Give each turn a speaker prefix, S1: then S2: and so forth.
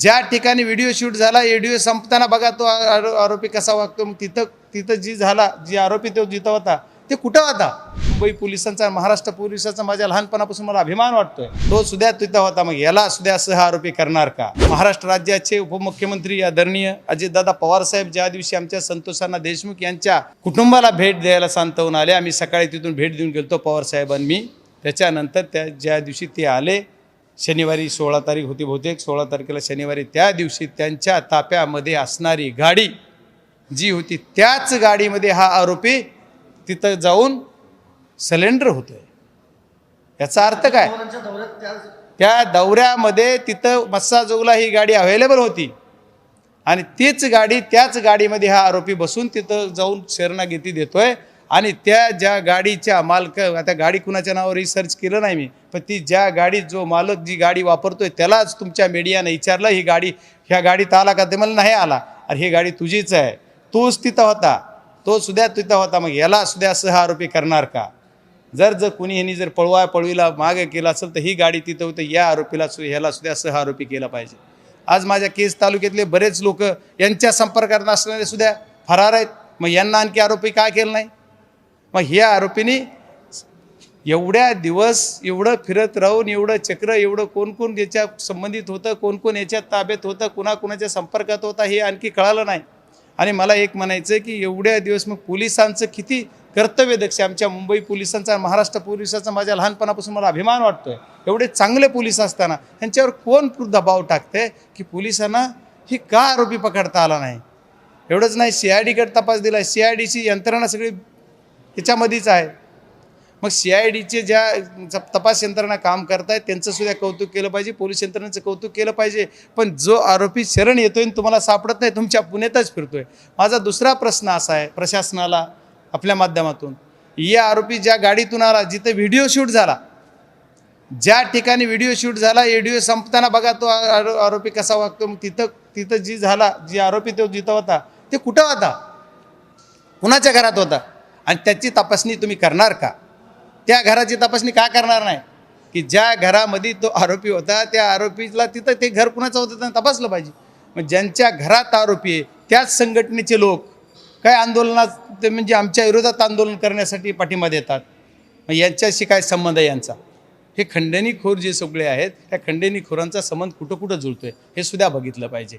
S1: ज्या ठिकाणी video shoot झाला व्हिडिओ संपताना बघा तो आरो- आरोपी कसा वागतो. मग तिथं तिथं जी झाला जी आरोपी तो जिथं होता ते कुठं होता? मुंबई पोलिसांचा महाराष्ट्र पोलिसांचा माझ्या लहानपणापासून मला अभिमान वाटतोय. तो सुद्धा तिथं होता. मग याला सुद्धा सह आरोपी करणार का? महाराष्ट्र राज्याचे उपमुख्यमंत्री आदरणीय अजितदादा पवार साहेब ज्या दिवशी आमच्या संतोषांना देशमुख यांच्या कुटुंबाला भेट द्यायला सांतवून आले आम्ही सकाळी तिथून भेट देऊन गेलो पवार साहेबांनी. मी त्याच्यानंतर त्या ज्या दिवशी ते आले शनिवारी सोळा तारीख होती बहुतेक. सोळा तारखेला शनिवारी त्या दिवशी त्यांच्या ताप्यामध्ये असणारी गाडी जी होती त्याच गाडीमध्ये हा आरोपी तिथं जाऊन सिलेंडर होतोय. याचा अर्थ काय? त्या दौऱ्यामध्ये तिथं मस्साजोगला ही गाडी अवेलेबल होती. आणि तीच गाडी त्याच गाडीमध्ये हा आरोपी बसून तिथं जाऊन शरणागती देतोय. आणि त्या ज्या गाडीच्या मालक आता गाडी कुणाच्या नावावर रिसर्च केलं नाही मी पण ती ज्या गाडी जो मालक जी गाडी वापरतोय त्यालाच तुमच्या मीडियाने विचारलं ही गाडी ह्या गाडीत आला का? ते मला नाही आला. अरे ही गाडी तुझीच आहे. तोच तिथं होता. तो सुद्धा तिथं होता. मग याला सुद्धा सह आरोपी करणार का? जर जर कुणी ह्यांनी जर पळवा पळवीला मागे केला असेल तर ही गाडी तिथं होतं. या आरोपीला सु ह्याला सुद्धा सह आरोपी केला पाहिजे. आज माझ्या केस तालुक्यातले बरेच लोक यांच्या संपर्कात असणारे सुद्धा फरार आहेत. मग यांना आणखी आरोपी काय केलं नाही? मग ह्या आरोपीने एवढ्या दिवस एवढं फिरत राहून एवढं चक्र एवढं कोण कोण याच्या संबंधित होतं कोण कोण याच्या ताब्यात होतं कुणाकुणाच्या संपर्कात होता हे आणखी कळालं नाही. आणि मला एक म्हणायचं आहे की एवढ्या दिवस मग पोलिसांचं किती कर्तव्य दक्ष आमच्या मुंबई पोलिसांचा महाराष्ट्र पोलिसांचा माझ्या लहानपणापासून मला अभिमान वाटतो आहे एवढे चांगले पोलीस असताना ह्यांच्यावर कोण दबाव टाकते की पोलिसांना ही का आरोपी पकडता आला नाही? एवढंच नाही सी आय डीकडे तपास दिला सी आय डीची यंत्रणा सगळी याच्यामध्येच आहे. मग सी आय डीचे ज्या तपास यंत्रणा काम करतायत त्यांचं सुद्धा कौतुक केलं पाहिजे पोलीस यंत्रणेचं कौतुक केलं पाहिजे. पण जो आरोपी शरण येतोय आणि तुम्हाला सापडत नाही तुमच्या पुण्यातच फिरतोय. माझा दुसरा प्रश्न असा आहे प्रशासनाला आपल्या माध्यमातून. या आरोपी ज्या गाडीतून आला जिथे व्हिडिओ शूट झाला ज्या ठिकाणी व्हिडिओ शूट झाला व्हिडिओ संपताना बघा तो आरो- आरोपी कसा वागतो. मग तिथं तिथं जी झाला जी आरोपी तो जिथं होता ते कुठं होता? कुणाच्या घरात होता? आणि त्याची तपासणी तुम्ही करणार का? त्या घराची तपासणी का करणार नाही? की ज्या घरामध्ये तो आरोपी होता त्या आरोपीला तिथं ते घर कुणाचं होतं त्यांना तपासलं पाहिजे. मग ज्यांच्या घरात आरोपी आहे त्याच संघटनेचे लोक काय आंदोलनात ते म्हणजे आमच्या विरोधात आंदोलन करण्यासाठी पाठिंबा देतात? मग यांच्याशी काय संबंध आहे यांचा? हे खंडणीखोर जे सगळे आहेत त्या खंडणीखोरांचा संबंध कुठं कुठं जुळतोय हे सुद्धा बघितलं पाहिजे.